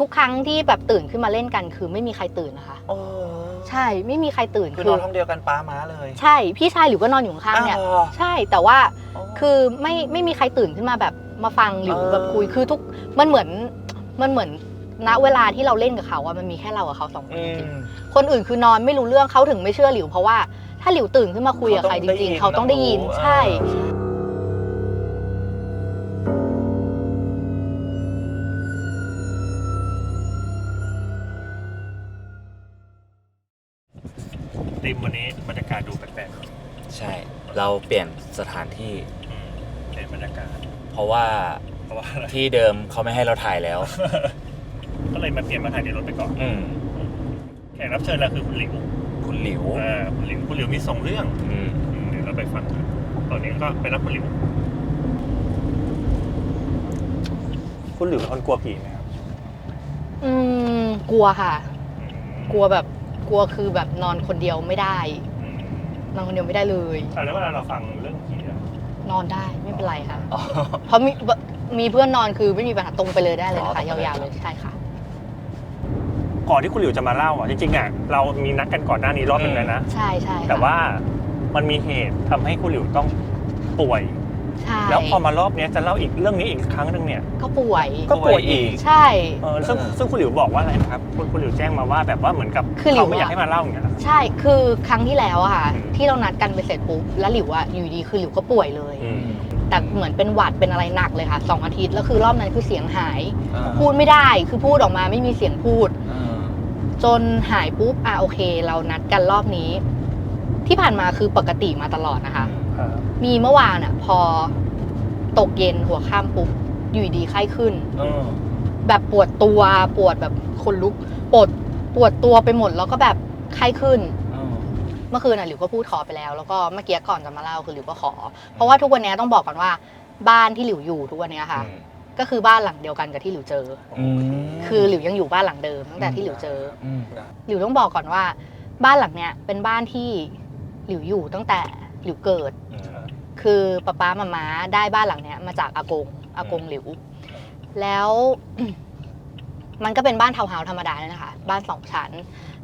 ทุกครั้งที่แบบตื่นขึ้นมาเล่นกัน คือไม่มีใครตื่นนะคะ โอ้ใช่ไม่มีใครตื่นคือนอนห้องเดียวกันป้าม้าเลยใช่พี่ชายหลิวก็นอนอยู่ข้างๆเนี่ย อ้าวเหรอ ใช่แต่ว่าโอ้คือไม่ไม่มีใครตื่นขึ้นมาแบบมาฟังหรือเออ แบบคุยคือทุกมันเหมือนมันเหมือนณเวลาที่เราเล่นกับเขาอะมันมีแค่เรากับเขาสองคนอืจริงม ๆคนอื่นคือนอนไม่รู้เรื่องเขาถึงไม่เชื่อหลิวเพราะว่าถ้าหลิวตื่นขึ้นมาคุยกับใครจริง ๆ เขาต้องได้ยินใช่ ติมวันนี้บรรยากาศดูแปลกใช่ เราเปลี่ยนสถานที่ ๆอืมเปลี่ยนบรรยากาศเพราะว่าเพราะว่าอะไรที่เดิมเขาไม่ให้เราถ่ายแล้ว ก็เลยมาเปลี่ยนมาถ่ายในรถไปก่อน อืมแขกรับเชิญเราคือคุณหลิวคุณหลิวอ่าคุณหลิวคุณหลิวมีสองเรื่องอืมอืมเดี๋ยวเราไปฟังกันตอนนี้ก็ไปรับคุณหลิวคุณหลิวเป็นคนกลัวผีไหมครับอืมกลัวค่ะ อืมกลัวแบบ กลัวคือแบบนอนคนเดียวไม่ได้ อืมนอนคนเดียวไม่ได้เลย อะแล้วเวลาเราฟังเรื่องผีอะนอนได้ไม่เป็นไรค่ะ อ๋อ เพราะมีมีเพื่อนนอนคือไม่มีปัญหาตรงไปเลยได้เลยอ๋อค่ะตรงไปเลย ยาวๆเลยใช่ค่ะ ก่อนที่คุณหลิวจะมาเล่าอะจริงๆอะเรามีนัดกันก่อนหน้านี้รอบหนึงแล้วนะ ใช่ใช่ค่ะแต่ว่ามันมีเหตุทำให้คุณหลิวต้องป่วย ใช่แล้วพอมารอบเนี้ยจะเล่าอีกเรื่องนี้อีกครั้งหนึ่งเนี่ย ก็ป่วย ก็ป่วยอีกใช่ เออซึ่งเออซึ่งคุณหลิวบอกว่าอะไรนะครับคุณคุณหลิวแจ้งมาว่าแบบว่าเหมือนกับคือหลิวเขาไม่อยากอะ ให้มาเล่าอย่างเงี้ยเหรอ ใช่ คือครั้งที่แล้วอะค่ะ อืม ที่เรานัดกันไปเสร็จปุ๊บ แล้วหลิวอะอยู่ดีคือหลิวก็ป่วยเลย อืม แต่เหมือนเป็นหวัดเป็นอะไรหนักเลยค่ะสองอาทิตย์ แล้วคือรอบนั้นคือเสียงหาย อ่าพูดไม่ได้ คือพูดออกมาไม่มีเสียงพูด อ่าจนหายปุ๊บ อะโอเค เรานัดกันรอบนี้ ที่ผ่านมาคือปกติมาตลอดนะคะครับ มีเมื่อวานอะ พอตกเย็นหัวค่ำปุ๊บอยู่ดีๆไข้ขึ้น เออแบบปวดตัวปวดแบบคนลุกปวดปวดตัวไปหมดแล้วก็แบบไข้ขึ้น เออเมื่อคืนน่ะหลิวก็พูดขอไปแล้ว แล้วก็เมื่อกี้ก่อนจะมาเล่าคือหลิวก็ขอ เพราะว่าทุกวันนี้ต้องบอกก่อนว่า บ้านที่หลิวอยู่ทุกวันนี้ค่ะ ก็คือบ้านหลังเดียวกันกับที่หลิวเจอ อืมคือหลิวยังอยู่บ้านหลังเดิมตั้งแต่ที่หลิวเจออืมหลิวต้องบอกก่อนว่า บ้านหลังเนี้ยเป็นบ้านที่หลิวอยู่ตั้งแต่ หลิวเกิดอืมคือป้าป้ามาม้าได้บ้านหลังเนี้ยมาจากอากงอากงหลิว แล้วมันก็เป็นบ้านทาวน์เฮาส์ธรรมดาเนี่ยนะคะ บ้านสองชั้น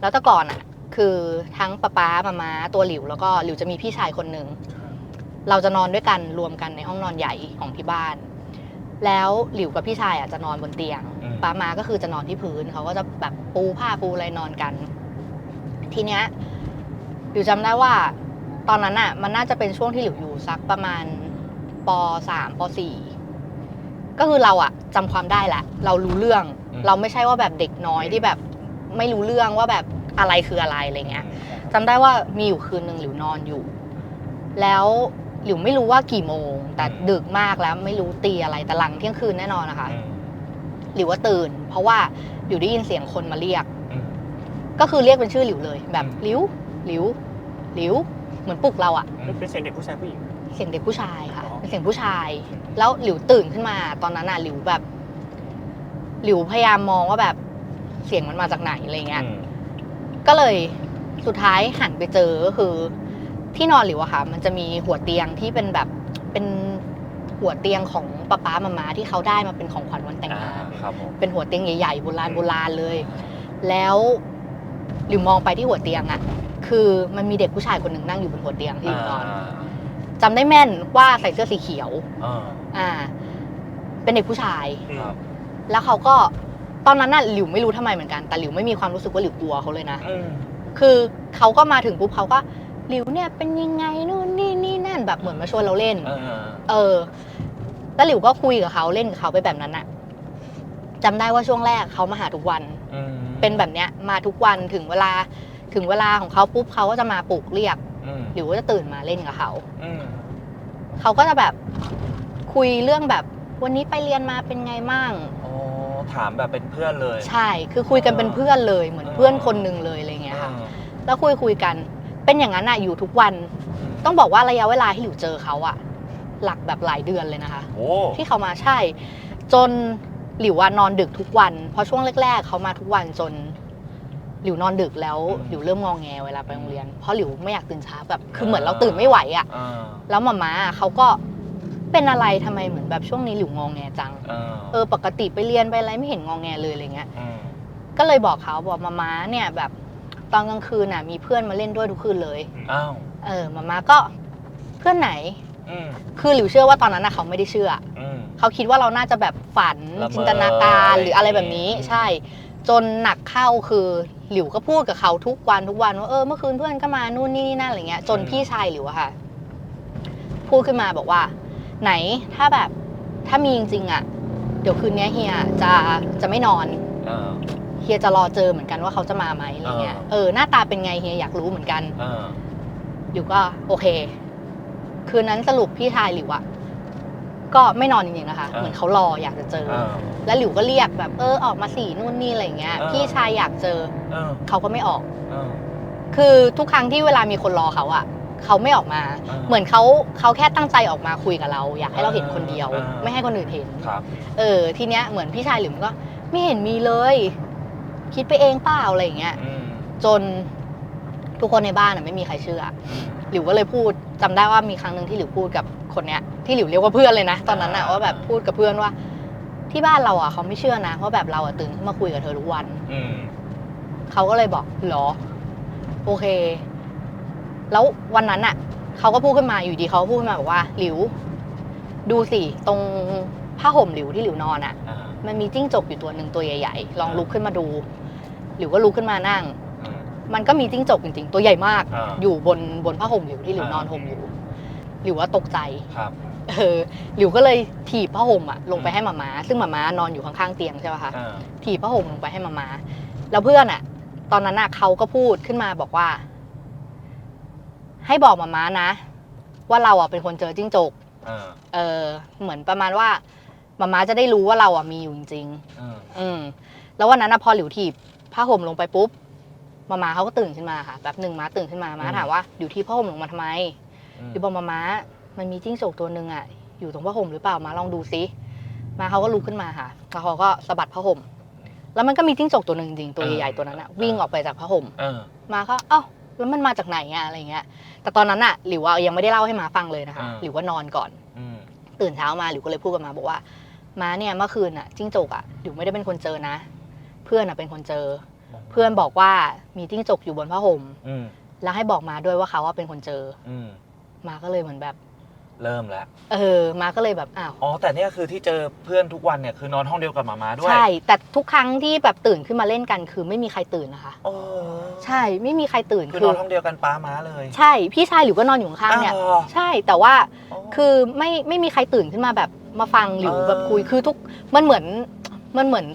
แล้วแต่ก่อนอะ คือทั้งป้าป้ามาม้าตัวหลิว แล้วก็หลิวจะมีพี่ชายคนหนึ่งเราจะนอนด้วยกันรวมกันในห้องนอนใหญ่ของที่บ้าน แล้วหลิวกับพี่ชายอะจะนอนบนเตียงอืมป้ามาก็คือจะนอนที่พื้นเขาก็จะแบบปูผ้าปูอะไรนอนกัน ทีเนี้ยหลิวจำได้ว่า ตอนนั้นอะมันน่าจะเป็นช่วงที่หลิวอยู่สักประมาณปสามปสี่ก็คือเราอะจำความได้แหละเรารู้เรื่องอืมเราไม่ใช่ว่าแบบเด็กน้อยที่แบบไม่รู้เรื่องว่าแบบอะไรคืออะไรอะไรเงี้ยจำได้ว่ามีอยู่คืนหนึ่งหลิวนอนอยู่ แล้วหลิวไม่รู้ว่ากี่โมง แต่อืมดึกมากแล้วไม่รู้ตีอะไรแต่หลังเที่ยงคืนแน่นอนนะคะอืมหลิวว่าตื่น เพราะว่าหลิวได้ยินเสียงคนมาเรียกอืมก็คือเรียกเป็นชื่อหลิวเลย แบบอืมหลิวหลิว หลิวเหมือนปลุกเราอะเป็นเสียงเด็กผู้ชายผู้หญิง เสียงเด็กผู้ชายค่ะอ๋อ เป็นเสียงผู้ชาย แล้วหลิวตื่นขึ้นมา ตอนนั้นอะหลิวแบบ หลิวพยายามมองว่าแบบเสียงมันมาจากไหนอะไรเงี้ย อืมก็เลยสุดท้ายหันไปเจอก็คือ ที่นอนหลิวอะค่ะ มันจะมีหัวเตียงที่เป็นแบบเป็นหัวเตียงของป้าป๊ามามาที่เขาได้มาเป็นของขวัญวันแต่งอ่างานครับผม เป็นหัวเตียงใหญ่ๆโบราณโบราณเลย แล้วหลิวมองไปที่หัวเตียงอะ คือมันมีเด็กผู้ชายคนหนึ่งนั่งอยู่บนหัวเตียงที่หลิวนอนจำได้แม่นว่าใส่เสื้อสีเขียว อ่าอ่า เป็นเด็กผู้ชาย ครับแล้วเขาก็ตอนนั้นน่ะหลิวไม่รู้ทำไมเหมือนกัน แต่หลิวไม่มีความรู้สึกว่าหลิวกลัวเขาเลยนะอืมคือเขาก็มาถึงปุ๊บเขาก็หลิวเนี่ยเป็นยังไงนู่นนี่นี่นั่นแบบเหมือนมาชวนเราเล่น อ่าเออ แล้วหลิวก็คุยกับเขาเล่นกับเขาไปแบบนั้นอะจำได้ว่าช่วงแรกเขามาหาทุกวัน อืมเป็นแบบเนี้ยมาทุกวันถึงเวลา ถึงเวลาของเขาปุ๊บเขาก็จะมาปลุกเรียก อืมหลิวก็จะตื่นมาเล่นกับเขา อืมเขาก็จะแบบคุยเรื่องแบบวันนี้ไปเรียนมาเป็นไงมั่ง อ๋อถามแบบเป็นเพื่อนเลย ใช่ คือคุยกันเป็นเพื่อนเลย เหมือนเพื่อนคนหนึ่งเลยอะไรเงี้ยค่ะ แล้วคุยคุยกัน เป็นอย่างนั้นอะอยู่ทุกวัน ต้องบอกว่าระยะเวลาที่หลิวเจอเขาอะหลักแบบหลายเดือนเลยนะคะ โอ้ที่เขามาใช่ จนหลิวอะนอนดึกทุกวัน เพราะช่วงแรก ๆ เขามาทุกวันจน หลิวนอนดึกแล้วหลิวเริ่มงองแงเวลาไปโรงเรียน เพราะหลิวไม่อยากตื่นเช้าแบบคือเหมือนเราตื่นไม่ไหวอะอ่าแล้วมาม่าเขาก็ไปเป็นอะไรทำไมเหมือนแบบช่วงนี้หลิวงองแงจังเออเออปกติไปเรียนไปอะไรไม่เห็นงองแงเลยอะไรเงี้ยมก็เลยบอกเขาบอกมาม้าเนี่ยแบบตอนกลางคืนน่ะ มีเพื่อนมาเล่นด้วยทุกคืนเลยอ้าวเออมาม้าก็เพื่อนไหนอืมคือหลิวเชื่อว่าตอนนั้นน่ะเขาไม่ได้เชื่ออืมเขาคิดว่าเราน่าจะแบบฝันละเมอจินตนาการอะไรหรืออะไรแบบนี้อืมใช่ จนหนักเข้าคือ หลิวก็พูดกับเขาทุกวันทุกวันว่าเออเมื่อคืนเพื่อนก็มานู่นนี่นี่นั่นอะไรเงี้ย จนพี่ชายหลิวอะค่ะ พูดขึ้นมาบอกว่า ไหนถ้าแบบถ้ามีจริงๆอะเดี๋ยวคืนนี้เฮียจะจะไม่นอนเออเฮียจะรอเจอเหมือนกันว่าเขาจะมาไหมอะไรเงี้ยอ่าเออหน้าตาเป็นไงเฮียอยากรู้เหมือนกันเออหลิวก็โอเค คืนนั้นสรุปพี่ชายหลิวอะ ก็ไม่นอนจริงๆนะคะอ่าเหมือนเขารออยากจะเจอเออแล้วหลิวก็เรียกแบบเออออกมาสี่นู่นนี่อะไรเงี้ยเออพี่ชายอยากเจอเออเขาก็ไม่ออกเออคือทุกครั้งที่เวลามีคนรอเขาอะเขาไม่ออกมาเออเหมือนเขาเขาแค่ตั้งใจออกมาคุยกับเรา อยากให้เราเห็นคนเดียวเออไม่ให้คนอื่นเห็นครับเออทีเนี้ยเหมือนพี่ชายหลิวก็ไม่เห็นมีเลย คิดไปเองเปล่าอะไรอย่างเงี้ยอืมจนทุกคนในบ้านอะไม่มีใครเชื่ออืมห ลิวก็เลยพูดจำได้ว่ามีครั้งหนึ่งที่หลิวพูดกับคนเนี้ยที่หลิวเรียกว่าเพื่อนเลยนะ ตอนนั้นอะอ่าว่าแบบพูดกับเพื่อนว่า ที่บ้านเราอะเขาไม่เชื่อนะว่าแบบเราอะตื่นขึ้นมาคุยกับเธอทุกวันอืมเขาก็เลยบอกเหรอ โอเค แล้ววันนั้นอะเขาก็พูดขึ้นมาอยู่ดีเขาก็พูดขึ้นมาบอกว่า หลิว ดูสิตรงผ้าห่มหลิวที่หลิวนอนอะอ่ามันมีจิ้งจกอยู่ตัวหนึ่งตัวใหญ่ ๆ ลองลุกขึ้นมาดู หลิวก็ลุกขึ้นมานั่งอื มมันก็มีจิ้งจกจริงๆ ตัวใหญ่มาก อ่าอยู่บนบนผ้าห่มหลิวที่หลิวนอนห่มอยู่หลิวว่าตกใจครับเออหลิวก็เลยถีบผ้าห่มอะลงไปให้หมาม้าซึ่งหมาม้านอนอยู่ข้างๆเตียงใช่ป่ะคะ อ่าถีบผ้าห่มลงไปให้หมาม้าแล้วเพื่อนอะตอนนั้นอะเขาก็พูดขึ้นมาบอกว่า ให้บอกหมาม้านะ ว่าเราอะเป็นคนเจอจิ้งจก อ่าเออ เหมือนประมาณว่าหมาม้าจะได้รู้ว่าเราอะมีอยู่จริงๆอืมอืมแล้ววันนั้นนะพอหลิวถีบผ้าห่มลงไปปุ๊บ มามาเขาก็ตื่นขึ้นมาค่ะแป๊บหนึ่งมาตื่นขึ้นมามาถามว่าหลิวที่ผ้าห่มลงมาทำไมอืมหลิวบอกมามามันมีจิ้งจกตัวหนึ่งอะอยู่ตรงผ้าห่มหรือเปล่ามาลองดูซิมาเขาก็ลุกขึ้นมาค่ะแล้วเขาก็สะบัดผ้าห่มแล้วมันก็มีจิ้งจกตัวหนึ่งจริงๆตัวใหญ่ๆตัวนั้นอะวิ่งออกไปจากผ้าห่มเออมาก็เอ้าแล้วมันมาจากไหนอะอะไรเงี้ย แต่ตอนนั้นอะหลิวว่ายังไม่ได้เล่าให้มาฟังเลยนะคะอ่าหลิวว่านอนก่อนอืมตื่นเช้ามาหลิวก็เลยพูดกับมาบอกว่าม้าเนี่ยเมื่อคืนอะจิ้งจกอะหลิวไม่ได้เป็นคนเจอนะ เพื่อนอะเป็นคนเจอ เพื่อนบอกว่ามีจิ้งจกอยู่บนผ้าห่มอืมแล้วให้บอกมาด้วยว่าเขาว่าเป็นคนเจอ อืมมาก็เลยเหมือนแบบ เริ่มแล้ว เออ มาก็เลยแบบอ้าว อ๋อ แต่เนี่ยคือที่เจอเพื่อนทุกวันเนี่ยคือนอนห้องเดียวกับหมาม้าด้วยใช่ แต่ทุกครั้งที่แบบตื่นขึ้นมาเล่นกัน คือไม่มีใครตื่นนะคะ โอ้ใช่ ไม่มีใครตื่นคือคืนออนห้องเดียวกันป้าม้าเลยใช่ พี่ชายหลิวก็นอนอยู่ข้างๆเนี่ย อ้าวเหรอใช่ แต่ว่าโอ้คือไม่ไม่มีใครตื่นขึ้นมาแบบมาฟังหลิวเออแบบคุย คือทุก มันเหมือน มันเหมือน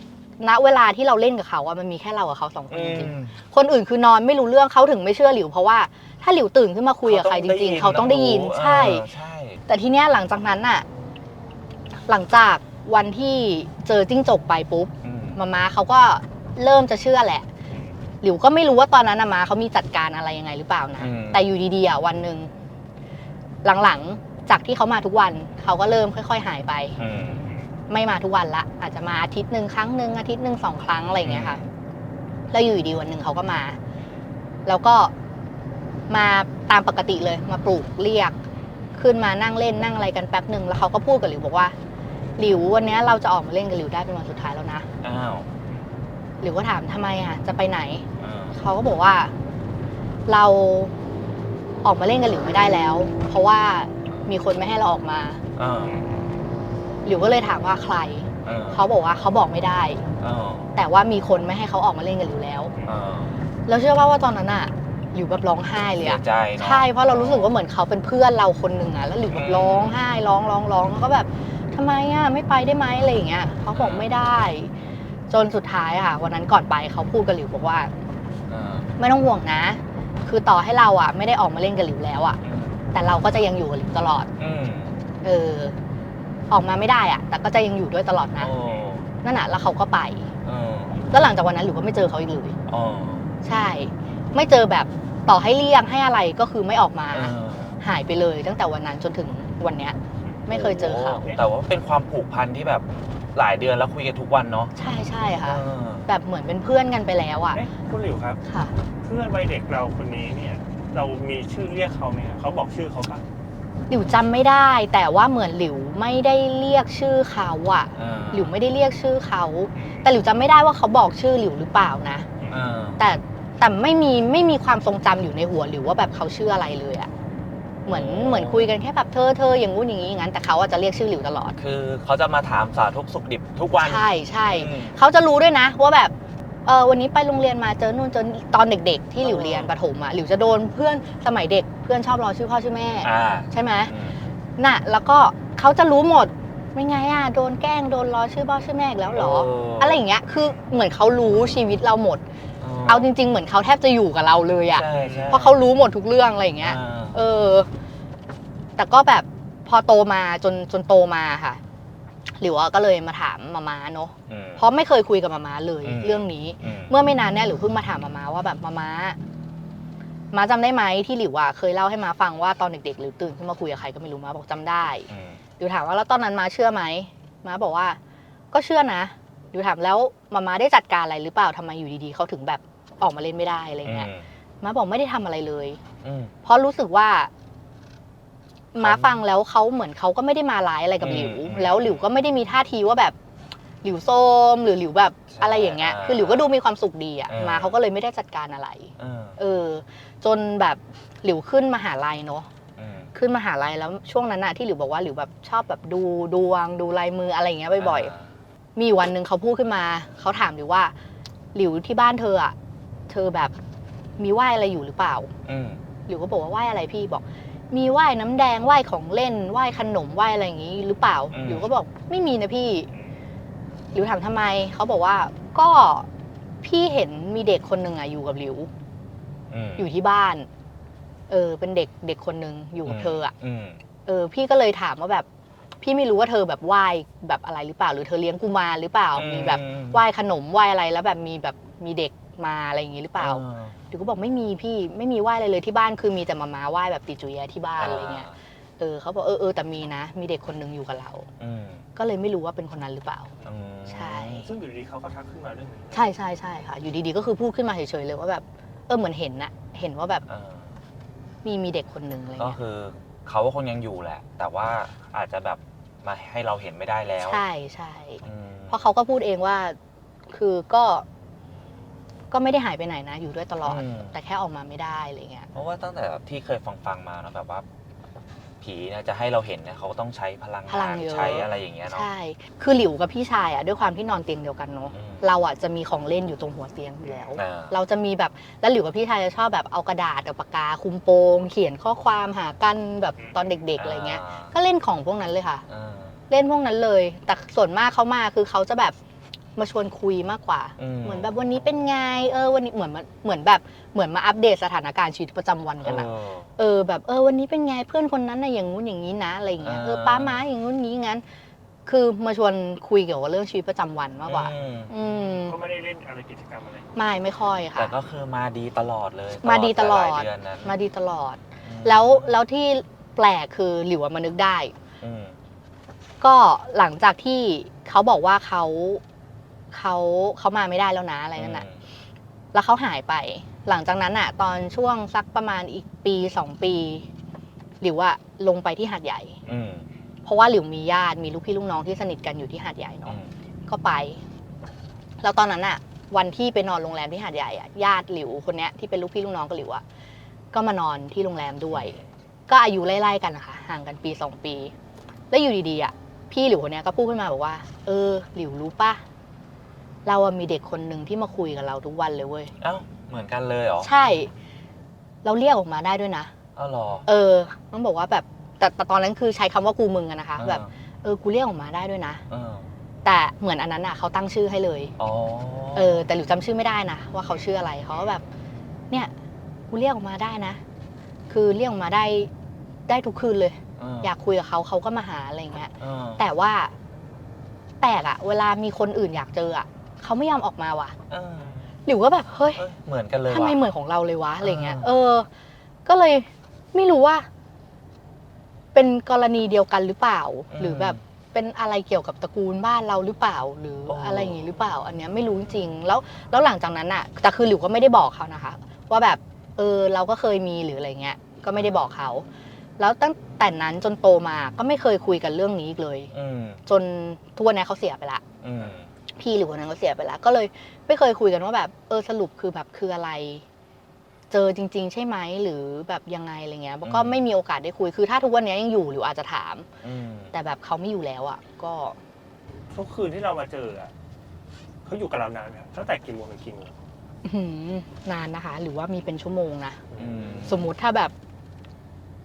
ณเวลาที่เราเล่นกับเขาอะมันมีแค่เรากับเขาสองคนอืจริงมๆคนอื่นคือนอนไม่รู้เรื่องเขาถึงไม่เชื่อหลิวเพราะว่าถ้าหลิวตื่นขึ้นมาคุยกับใครจริง ๆ เขาต้องได้ยินเออใช่ ใช่ แต่ทีเนี้ยหลังจากนั้นน่ะ หลังจากวันที่เจอจิ้งจกไปปุ๊บอืมมาม่าเขาก็เริ่มจะเชื่อแหละ หลิวก็ไม่รู้ว่าตอนนั้นน่ะมาเขามีจัดการอะไรยังไงหรือเปล่านะ อืม แต่อยู่ดีๆอะวันหนึ่งหลังๆจากที่เขามาทุกวันเขาก็เริ่มค่อย ๆ หายไป อืม ไม่มาทุกวันละ อาจจะมาอาทิตย์หนึ่งครั้งหนึ่งอาทิตย์หนึ่งสองครั้งอะไรอย่างเงี้ยค่ะ แล้วอยู่ดีๆวันหนึ่งเขาก็มา แล้วก็มาตามปกติเลย มาปลูกเรียก ขึ้นมานั่งเล่นนั่งอะไรกันแป๊บหนึ่งแล้วเขาก็พูดกับหลิวบอกว่า หลิววันเนี้ยเราจะออกมาเล่นกับหลิวได้เป็นวันสุดท้ายแล้วนะอ้าวหลิวก็ถามทำไมอะ จะไปไหนอ่าเขาก็บอกว่า เราออกมาเล่นกับหลิวไม่ได้แล้ว เพราะว่ามีคนไม่ให้เราออกมาอ่า หลิวก็เลยถามว่าใครอ่าเขาบอกว่าเขาบอกไม่ได้อ่าแต่ว่ามีคนไม่ให้เขาออกมาเล่นกับหลิวแล้วอ่าแล้วเชื่อว่าว่าตอนนั้นอะหลิวแบบร้องไห้เลยเสีอะยใจเนาะ ใช่เพราะเรารู้สึกว่าเหมือนเขาเป็นเพื่อนเราคนหนึ่งอะแล้วหลิวแบบร้องไห้ร้องร้องร้องแล้วก็แบบทำไมอะไม่ไปได้ไหมอะไรอย่างเงี้ยเขาบอกไม่ได้ จนสุดท้ายอะค่ะวันนั้นก่อนไปเขาพูดกับหลิวบอกว่าอ่าไม่ต้องห่วงนะ คือต่อให้เราอะไม่ได้ออกมาเล่นกับหลิวแล้วอะแต่เราก็จะยังอยู่กับหลิวตลอด อืมเออ ออกมาไม่ได้อะแต่ก็จะยังอยู่ด้วยตลอดนะโอ้นั่นน่ะแล้วเขาก็ไปเออแล้วหลังจากวันนั้นหลิวก็ไม่เจอเขาอีกเลยอ๋อใช่ ไม่เจอแบบต่อให้เรียกให้อะไรก็คือไม่ออกมาเออหายไปเลยตั้งแต่วันนั้นจนถึงวันเนี้ย ไม่เคยเจอเขาโแต่ว่าเป็นความผูกพันที่แบบหลายเดือนแล้วคุยกันทุกวันเนาะ ใช่ใช่ค่ะเออแบบเหมือนเป็นเพื่อนกันไปแล้วอะเอ๊ะคุณหลิวครับค่ะเพื่อนวัยเด็กเราคนนี้เนี่ย เรามีชื่อเรียกเขาไหมครับเขาบอกชื่อเขาปะ หลิวจำไม่ได้ แต่ว่าเหมือนหลิวไม่ได้เรียกชื่อเขาอะอ่าหลิวไม่ได้เรียกชื่อเขา แต่หลิวจำไม่ได้ว่าเขาบอกชื่อหลิวหรือเปล่านะ อ่าแต่แต่ไม่มีไม่มีความทรงจำอยู่ในหัวหลิวว่าแบบเขาชื่ออะไรเลยอะเหมือนเหมือนคุยกันแค่แบบเธอเธออย่างงู้นอย่างนี้อย่างนั้นแต่เขาอะจะเรียกชื่อหลิวตลอด คือเขาจะมาถามสาทุกสุขดิบทุกวันใช่ใช่อืม เขาจะรู้ด้วยนะว่าแบบ เออวันนี้ไปโรงเรียนมาเจอนู่นเจอนี่ตอนเด็กๆ ที่หลิวเรียนประถมอะหลิวจะโดนเพื่อนสมัยเด็กเพื่อนชอบรอชื่อพ่อชื่อแม่ อ่าใช่ไหมอืมน่ะ แล้วก็เขาจะรู้หมดไม่ไงอะโดนแกล้งโดนล้อชื่อพ่อชื่อแม่อีกแล้วเหรอ อะไรอย่างเงี้ยคือเหมือนเขารู้ชีวิตเราหมด เอาจริง ๆ เหมือนเขาแทบจะอยู่กับเราเลยอะใช่ใช่เพราะเขารู้หมดทุกเรื่องอะไรอย่างเงี้ย อ่า เออ แต่ก็แบบพอโตมาจนจนโตมาค่ะ หรือว่าก็เลยมาถามมาม้าเนาะอืมเพราะไม่เคยคุยกับมาม้าเลยอืมเรื่องนี้อืมเมื่อไม่นานเนี่ยหลิวเพิ่งมาถามมาม้าว่าแบบมาม้าม้าจำได้ไหมที่หลิวอะเคยเล่าให้มาฟังว่าตอนเด็กๆหลิวตื่นขึ้นมาคุยกับใครก็ไม่รู้มาบอกจำได้อืมหลิวถามว่าแล้วตอนนั้นมาเชื่อไหมมาบอกว่า ก็เชื่อนะหลิวถามแล้วมาม้าได้จัดการอะไรหรือเปล่าทำไมอยู่ดีๆเขาถึงแบบออกมาเล่นไม่ได้อะไรเงี้ยมาบอกไม่ได้ทำอะไรเลยอืมเพราะรู้สึกว่าเขา ม้าฟังแล้วเขาเหมือนเขาก็ไม่ได้มาร้ายอะไรกับหลิว อืม แล้วหลิวก็ไม่ได้มีท่าทีว่าแบบหลิวโซมหรือหลิวแบบใช่อะไรอย่างเงี้ยอ่าคือหลิวก็ดูมีความสุขดีอะเออมาเขาก็เลยไม่ได้จัดการอะไร เออเออ จนแบบหลิวขึ้นมหาลัยเนาะ อืม ขึ้นมหาลัยแล้วช่วงนั้นน่ะที่หลิวบอกว่าหลิวแบบชอบแบบดูดวงดูลายมืออะไรอย่างเงี้ยบ่อยๆ มีอยู่วันหนึ่งเขาพูดขึ้นมาเขาถามหลิวว่า หลิวที่บ้านเธออะเธอแบบมีไหว้อะไรอยู่หรือเปล่า อืม หลิวก็บอกว่าไหว้อะไรพี่บอก มีไหว้น้ำแดงไหว้ของเล่นไหว้ขนมไหว้อะไรอย่างนี้หรือเปล่าอืม หลิวก็บอกไม่มีนะพี่หลิวถามทำไมเขาบอกว่าก็พี่เห็นมีเด็กคนหนึ่งอะอยู่กับหลิวอืมอยู่ที่บ้าน เออ เป็นเด็กเด็กคนหนึ่งอยู่กับเธออะอืมเออ พี่ก็เลยถามว่าแบบ พี่ไม่รู้ว่าเธอแบบไหว้แบบอะไรหรือเปล่า หรือเธอเลี้ยงกุมารหรือเปล่า มีแบบไหว้ขนมไหว้อะไรแล้วแบบมีแบบมีเด็ก มาอะไรอย่างนี้หรือเปล่าหลิวก็บอกไม่มีพี่ไม่มีไหว้อะไรเลยที่บ้านคือมีแต่มาม่าไหว้แบบติจุยะที่บ้านอะไรเงี้ยเออเขาบอกเออเออแต่มีนะ มีเด็กคนหนึงอยู่กับเราอืมก็เลยไม่รู้ว่าเป็นคนนั้นหรือเปล่าอืมใช่ซึ่งอยู่ดีๆเขาก็ทักขึ้นมาเรื่องนี้ใช่ใช่ใช่ค่ะ อยู่ดีๆก็คือพูดขึ้นมาเฉยๆเลยว่าแบบเออเหมือนเห็นนะเห็นว่าแบบเออมีมีเด็กคนหนึงอะไรก็เงี้ยคือเขาก็คงยังอยู่แหละ แต่ว่าอาจจะแบบมาให้เราเห็นไม่ได้แล้ว ใช่ใช่อืมเพราะเขาก็พูดเองว่า คือก็ ก็ไม่ได้หายไปไหนนะ อยู่ด้วยตลอดมแต่แค่ออกมาไม่ได้อะไรเงี้ย เพราะว่าตั้งแต่ที่เคยฟังฟังๆมาเนอะแบบว่า ผีเนี่ยจะให้เราเห็นเนี่ยเขาก็ต้องใช้พลังพลังงานเยอะ ใช้อะไรอย่างเงี้ยเนาะ ใช่ คือหลิวกับพี่ชายอะด้วยความที่นอนเตียงเดียวกันเนาะ อืม เราอะจะมีของเล่นอยู่ตรงหัวเตียงอยู่แล้ว อ่า เราจะมีแบบ แล้วหลิวกับพี่ชายจะชอบแบบเอากระดาษกับปากกาคุมโปง เขียนข้อความหากันแบบตอนเด็กๆอะไรเงี้ย ก็เล่นของพวกนั้นเลยค่ะ อ่า เล่นพวกนั้นเลย แต่ส่วนมากเขามาคือเขาจะแบบ มาชวนคุยมากกว่า อืม เหมือนแบบวันนี้เป็นไง เออ วันนี้เหมือนมาเหมือนแบบเหมือนมาอัปเดตสถานการณ์ชีวิตประจำวันกันอะ เออ เออแบบเออวันนี้เป็นไงเพื่อนคนนั้นนะอย่างงู้นอย่างนี้นะอะไรอย่างเงี้ยอ่า เออป้าม้าอย่างงู้นอย่างนี้งั้น คือมาชวนคุยเกี่ยวกับเรื่องชีวิตประจำวันมากกว่า อืมอืมก็ไม่ได้เล่นอะไรกิจกรรมอะไร ไม่ไม่ค่อยค่ะแต่ก็คือมาดีตลอดเลยมาดีตลอด หายเดือนนั้นมาดีตลอด อืมแล้วแล้วที่แปลกคือหลิวอะมานึกได้ อืมก็หลังจากที่เขาบอกว่าเขา เขาเขามาไม่ได้แล้วนะอะไรนั่นน่ะแล้วเขาหายไป หลังจากนั้นอะตอนช่วงสักประมาณอีกปีสองปี หลิวอะลงไปที่หาดใหญ่อืมเพราะว่าหลิวมีญาติมีลูกพี่ลูกน้องที่สนิทกันอยู่ที่หาดใหญ่อืเนาะมก็ไป แล้วตอนนั้นอะวันที่ไปนอนโรงแรมที่หาดใหญ่อะญาติหลิวคนเนี้ยที่เป็นลูกพี่ลูกน้องกับหลิวอะก็มานอนที่โรงแรมด้วย ก็อายุไล่ๆกันนะคะห่างกันปีสองปี แล้วอยู่ดีๆอะพี่หลิวคนเนี้ยก็พูดขึ้นมาบอกว่า เออ หลิวรู้ปะ เราอะมีเด็กคนหนึ่งที่มาคุยกับเราทุกวันเลยเว้ย เอ้าเหมือนกันเลยเหรอใช่ เราเรียกออกมาได้ด้วยนะ เอ้าเหรอเออต้องบอกว่าแบบแต่แต่ตอนนั้นคือใช้คำว่ากูมึงอะนะคะอ่าแบบเออกูเรียกออกมาได้ด้วยนะ เออแต่เหมือนอันนั้นอะเขาตั้งชื่อให้เลย อ๋อเออ แต่หลิวจำชื่อไม่ได้นะว่าเขาชื่ออะไรเขาก็แบบ เนี่ยกูเรียกออกมาได้นะ คือเรียกออกมาได้ได้ทุกคืนเลย อยากคุยกับเขาเขาก็มาหาอะไรอย่างเงี้ย เออแต่ว่าแปลกอะเวลามีคนอื่นอยากเจออะ เขาไม่ยอมออกมาว่ะ เออหรือว่าแบบเฮ้ย เอ้ยเหมือนกันเลยทำไมว่ะ เหมือนของเราเลยวะอะไรเงี้ยอ่าเออ ก็เลยไม่รู้ว่า เป็นกรณีเดียวกันหรือเปล่าหรือแบบเป็นอะไรเกี่ยวกับตระกูลบ้านเราหรือเปล่า หรืออะไรอย่างงี้หรือเปล่า อันเนี้ยไม่รู้จริงๆแล้วแล้วหลังจากนั้นอะแต่คือหลิวก็ไม่ได้บอกเขานะคะ ว่าแบบ เออ เราก็เคยมีหรืออะไรเงี้ย ก็ไม่ได้บอกเขา แล้วตั้งแต่นั้นจนโตมาก็ไม่เคยคุยกันเรื่องนี้อีกเลย อืมจนทุกวันนี้เขาเสียไปละ อืม พี่หรือคนนั้นเขาเสียไปแล้ว ก็เลยไม่เคยคุยกันว่าแบบ เออสรุปคือแบบคืออะไร เจอจริง ๆ ใช่ไหมหรือแบบยังไงอะไรเงี้ยก็ไม่มีโอกาสได้คุยคือ ถ้าทุกวันนี้ยังอยู่หรืออาจจะถาม อืมแต่แบบเขาไม่อยู่แล้วอะ ก็ทุกคืนที่เรามาเจออะเขาอยู่กับเรานานไหมครับตั้งแต่กี่โมงถึงกี่โมงอื้อหือนานนะคะ หรือว่ามีเป็นชั่วโมงนะ อืมสมมุติถ้าแบบ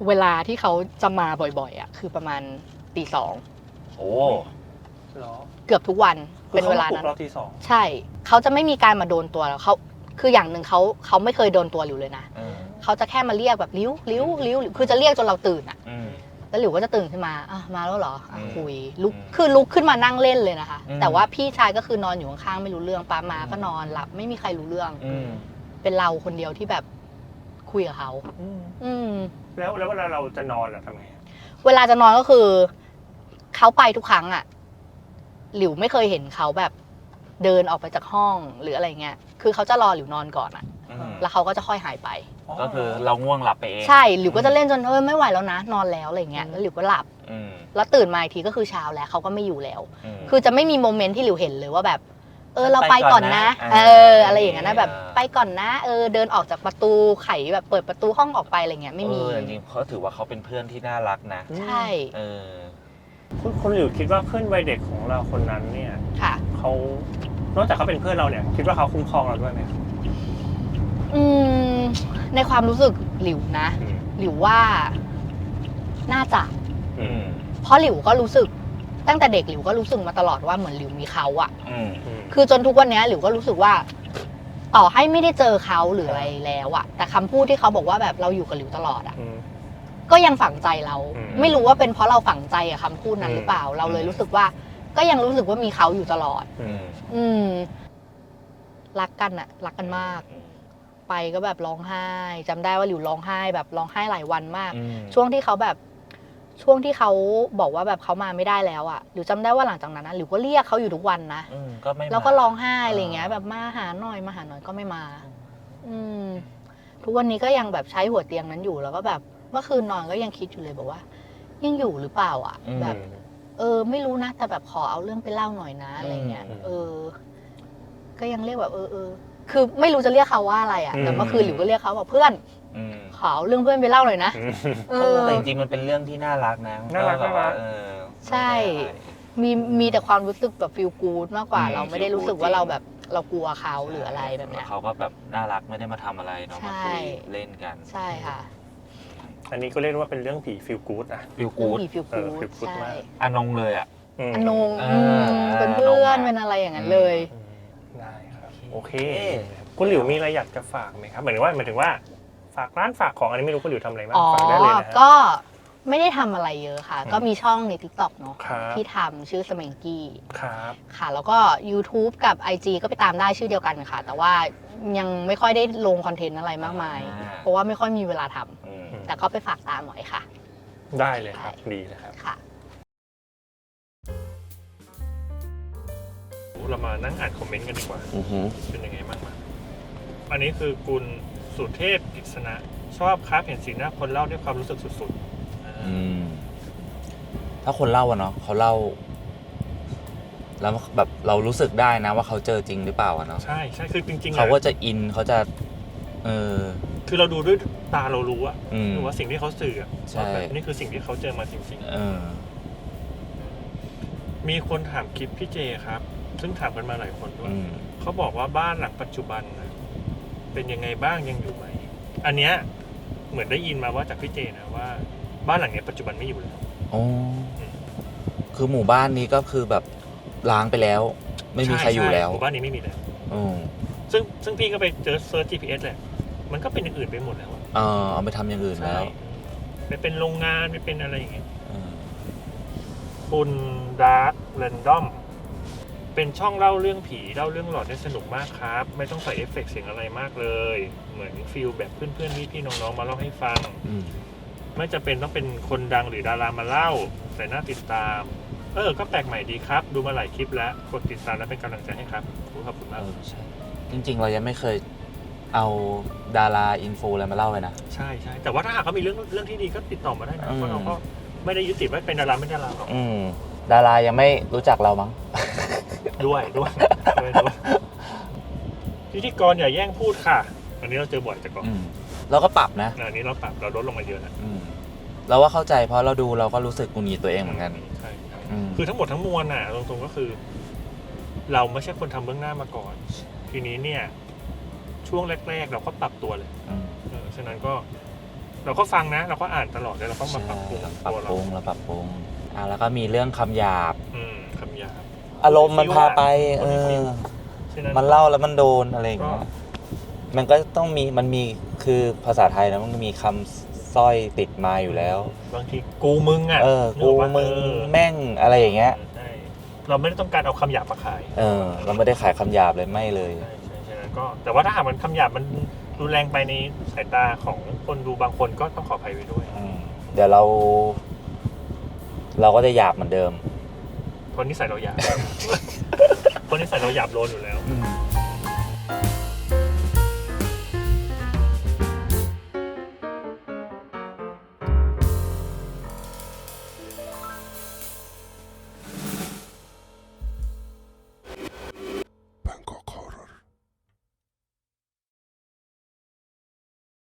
เวลาที่เขาจะมาบ่อยๆอะคือประมาณตีสองโอ้ เหรอเกือบทุกวันคือ เป็นเขาเวมาลาปลุกนั้นเราทีสองใช่เขาจะไม่มีการมาโดนตัวเราเขาคืออย่างหนึ่งเขาเขาไม่เคยโดนตัวหลิวเลยนะอืมเขาจะแค่มาเรียกแบบลิ้วลิ้วลิ้วคือจะเรียกจนเราตื่นอะอืมแล้วหลิวก็จะตื่นขึ้นมาอะมาแล้วเหรออะอืมคุยลุกอืมคือลุกขึ้นมานั่งเล่นเลยนะคะอืมแต่ว่าพี่ชายก็คือนอนอยู่ข้างๆไม่รู้เรื่องป้ามาก็นอนหลับไม่มีใครรู้เรื่องอืมเป็นเราคนเดียวที่แบบคุยกับเขาอืมอืมแล้วแล้วเวลาเราจะนอนล่ะทำไงอะเวลาจะนอนก็คือเขาไปทุกครั้งอะ หลิวไม่เคยเห็นเขาแบบเดินออกไปจากห้องหรืออะไรเงี้ย คือเขาจะรอหลิวนอนก่อนอะอืมแล้วเขาก็จะค่อยหายไป ก็คือเราง่วงหลับไปเองใช่หลิวก็จะเล่นจนเออไม่ไหวแล้วนะ นอนแล้วอะไรเงี้ยแล้วหลิวก็หลับ อืมแล้วตื่นมาอีกทีก็คือเช้าแล้วเขาก็ไม่อยู่แล้ว ม คือจะไม่มีโมเมนต์ที่หลิวเห็นเลยว่าแบบ เออฉันเราไปก่อนนะ ไปก่อนนะเออ อะไรอย่างเงี้ยนะแบบอ่า ไปก่อนนะ เออ เดินออกจากประตูไขแบบเปิดประตูห้องออกไปอะไรเงี้ยไม่มี เออจริงๆเขาถือว่าเขาเป็นเพื่อนที่น่ารักนะ ใช่ เออ คุณคุณหลิวคิดว่าเพื่อนวัยเด็กของเราคนนั้นเนี่ยค่ะ เขานอกจากเขาเป็นเพื่อนเราเนี่ย คิดว่าเขาคุ้มครองเราด้วยไหมครับอืม ในความรู้สึกหลิวนะอืมหลิวว่า น่าจะ อืมเพราะหลิวก็รู้สึก ตั้งแต่เด็กหลิวก็รู้สึกมาตลอดว่าเหมือนหลิวมีเขาอะอืมอืมคือจนทุกวันเนี้ยหลิวก็รู้สึกว่า ต่อให้ไม่ได้เจอเขาหรืออะไรแล้วอะแต่คำพูดที่เขาบอกว่าแบบเราอยู่กับหลิวตลอดอะอืม ก็ยังฝังใจเรา อืมไม่รู้ว่าเป็นเพราะเราฝังใจกับคำพูดนั้นอืมหรือเปล่าเราเลยรู้สึกว่า ก็ยังรู้สึกว่ามีเขาอยู่ตลอด อือืมมอืม รักกันอะรักกันมาก ไปก็แบบร้องไห้จำได้ว่าหลิวร้องไห้แบบร้องไห้หลายวันมาก อืมช่วงที่เขาแบบช่วงที่เขาบอกว่าแบบเขามาไม่ได้แล้วอะ่ะหรือจำได้ว่าหลังจากนั้นนะหรือก็เรียกเขาอยู่ทุกวันนะ อืมก็ไม่แล้วก็มาร้องไห้อะไรเงี้ยอ่าแบบมาหาหน่อยมาหาหน่อยก็ไม่มา อืม ทุกวันนี้ก็ยังแบบใช้หัวเตียงนั้นอยู่แล้วก็แบบเมื่อคืนนอนก็ยังคิดอยู่เลยบอกว่า ยังอยู่หรือเปล่าอะ่ะอืมแบบ เออ ไม่รู้นะ แต่แบบขอเอาเรื่องไปเล่าหน่อยนะอะไรเงี้ยอืมเออ ก็ยังเรียกแบบเออเออคือไม่รู้จะเรียกเขาว่าอะไรอะ่ะ แต่เมื่อคืนหลิวก็เรียกเขาบอกเพื่อนอืมขอเอาเรื่องเพื่อนไปเล่าหน่อยนะอืมเอเอออแต่จริงๆมันเป็นเรื่องที่น่ารักนะน่ารักแบบว่าน่ารักเออใช่มีมีแต่ความรู้สึกแบบฟีลกู๊ดมากกว่าอืมเราไม่ได้ feel รู้สึก good ว่าจริงเราแบบเรากลัวเขาหรืออะไรแบบเนี้ยเขาก็แบบน่ารักไม่ได้มาทำอะไรเนาะใช่มาคุยเล่นกัน ใช่ค่ะ อันนี้ก็เรียกว่าเป็นเรื่องผีฟิลกู๊ดนะฟิลเรื่อกูงดผีฟีลกู๊เออด feel good ใช่มากอนงเลยอะ มอนงอ่าอืมเป็นเพื่อนอนงอะ เป็นอะไรอย่างนั้นเลย อืมได้ครับ โอเคโอเคคุณหลิวมีอะไรอยากจะฝากไหมครับหมายถึงว่าหมายถึงว่าฝากร้านฝากของอันนี้ไม่รู้คุณหลิวทำอะไรบ้างอ๋อ ฝากได้เลยนะฮะ ก็ ไม่ได้ทำอะไรเยอะค่ะอืมก็มีช่องใน t ิ k t o k เนาะครับ ที่ทำชื่อสเมงกี้ ครับค่ะ แล้วก็ YouTube กับ IG ก็ไปตามได้ชื่อเดียวกันค่ะ แต่ว่ายังไม่ค่อยได้ลงคอนเทนต์อะไรมากมาย อ่า เพราะว่าไม่ค่อยมีเวลาทำอืมแต่ก็ไปฝากตามหน่อยค่ะได้เลยครับดีเลยครับ ค่ะ เรามานั่งอ่านคอมเมนต์กันดีกว่า อือหือ เป็นยังไงบ้างมาอันนี้คือคุณสุเทพกิษณะชอบครับเห็นสีหน้าคนเล่าด้วยความรู้สึกสุดๆ อืมถ้าคนเล่าอะเนาะเขาเล่า แล้วแบบเรารู้สึกได้นะ ว่าเขาเจอจริงหรือเปล่าอะเนาะใช่ใช่คือจริงๆอะเขาก็จะอินเขาจะ เออ คือเราดูด้วยตาเรารู้อะอืมว่าสิ่งที่เขาสื่ออะใช่ ว่าแบบนี่คือสิ่งที่เขาเจอมาจริงเออ ๆ มีคนถามคลิปพี่เจครับ ซึ่งถามกันมาหลายคนด้วย อืม เขาบอกว่าบ้านหลังปัจจุบันนะเป็นยังไงบ้างยังอยู่ไหม อันเนี้ยเหมือนได้ยินมาว่าจากพี่เจนะว่า บ้านหลังเนี้ยปัจจุบันไม่อยู่แล้ว อ๋อคือหมู่บ้านนี้ก็คือแบบล้างไปแล้ว ไม่มีใครอยู่แล้วหมู่บ้านนี้ไม่มีแล้ว อืมซึ่งซึ่งพี่ก็ไปเจอเซิร์ช GPS แหละ มันก็เป็นอย่างอื่นไปหมดแล้วอะเออเอาไปทำอย่างอื่นแล้วไปเป็นโรงงานไปเป็นอะไรอย่างเงี้ยเออคุณดาร์ r เรนดอม เป็นช่องเล่าเรื่องผี เล่าเรื่องหลอนได้สนุกมากครับ ไม่ต้องใส่เอฟเฟกต์เสียงอะไรมากเลย เหมือนฟิลแบบเพื่อนๆพี่ๆน้องๆมาเล่าให้ฟัง อืม ไม่จะเป็นต้องเป็นคนดังหรือดารามาเล่า แต่น่าติดตาม เออ ก็แปลกใหม่ดีครับ ดูมาหลายคลิปแล้ว กดติดตามและเป็นกำลังใจให้ครับขอบคุณเอมากอใช่จริง ๆ เรายังไม่เคยเอาดาราอินฟูอะไรมาเล่าเลยนะ ใช่ใช่แต่ว่าถ้าหากเขามีเรื่องเรื่องที่ดีก็ติดต่อมาได้นะอืม เพราะเราก็ไม่ได้ยึดติดว่าเป็นดาราไม่ดาราหรอกอืม ดารายังไม่รู้จักเรามั้ง ด้วยด้วยด้วยด้วยพิธีกรอย่าแย่งพูดค่ะ อันนี้เราเจอบ่อยแต่ก่อนอืม เราก็ปรับนะอันนี้เราปรับเราลดลงมาเยอะนะอืมเราว่าเข้าใจเพราะเราดูเราก็รู้สึกกุนีตัวเองเหมือนกันใช่ใช่อืมคือทั้งหมดทั้งมวลน่ะตรงๆก็คือ เราไม่ใช่คนทำเบื้องหน้ามาก่อน ทีนี้เนี่ย ช่วงแรก ๆ เราก็ปรับตัวเลยอืมเออฉะนั้นก็ เราก็ฟังนะ เราก็อ่านตลอดแล้วเราก็มาปรับปรุงใช่ปรับตัวเราปรุงเราปรับปรุงอ่าแล้วก็มีเรื่องคำหยาบ อืมคำหยาบ อารมณ์มันพาไป เออฉะนั้นมันเล่าแล้วมันโดนอะไรอย่างเงี้ย มันก็ต้องมีมันมีคือภาษาไทยนะมันก็มีคำสร้อยติดมาอยู่แล้ว บางทีกูมึงอะเออนึกูออปะมึงเออแม่งอะไรอย่างเงี้ย ใช่เราไม่ได้ต้องการเอาคำหยาบมาขาย เออ เราไม่ได้ขายคำหยาบเลยไม่เลย ใช่ใช่ฉะนั้นก็แต่ว่าถ้าหากมันคำหยาบมันรุนแรงไปในสายตาของคนดูบางคนก็ต้องขออภัยไว้ด้วย อืมเดี๋ยวเรา เราก็จะหยาบเหมือนเดิม คนนิสัยเราหยาบ คนนิสัยเราหยาบโลนอยู่แล้วอืม